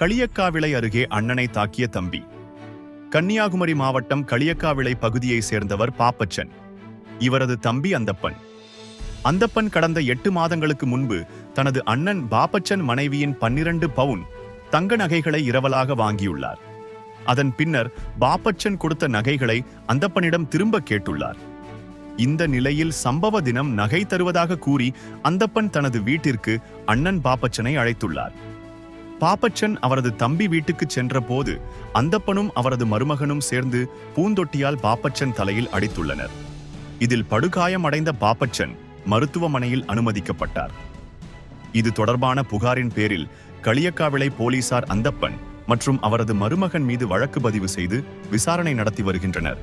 களியக்காவிளை அருகே அண்ணனை தாக்கிய தம்பி. கன்னியாகுமரி மாவட்டம் களியக்காவிளை பகுதியைச் சேர்ந்தவர் பாப்பச்சன். இவரது தம்பி அந்தப்பன். அந்தப்பன் கடந்த எட்டு மாதங்களுக்கு முன்பு தனது அண்ணன் பாப்பச்சன் மனைவியின் பன்னிரண்டு பவுன் தங்க நகைகளை இரவலாக வாங்கியுள்ளார். அதன் பின்னர் பாப்பச்சன் கொடுத்த நகைகளை அந்தப்பனிடம் திரும்ப கேட்டுள்ளார். இந்த நிலையில் சம்பவ தினம் நகை தருவதாக கூறி அந்தப்பன் தனது வீட்டிற்கு அண்ணன் பாப்பச்சனை அழைத்துள்ளார். பாப்பச்சன் அவரது தம்பி வீட்டுக்கு சென்றபோது அந்தப்பனும் அவரது மருமகனும் சேர்ந்து பூந்தொட்டியால் பாப்பச்சன் தலையில் அடித்துள்ளனர். இதில் படுகாயம் அடைந்த பாப்பச்சன் மருத்துவமனையில் அனுமதிக்கப்பட்டார். இது தொடர்பான புகாரின் பேரில் களியக்காவிளை போலீசார் அந்தப்பன் மற்றும் அவரது மருமகன் மீது வழக்கு பதிவு செய்து விசாரணை நடத்தி வருகின்றனர்.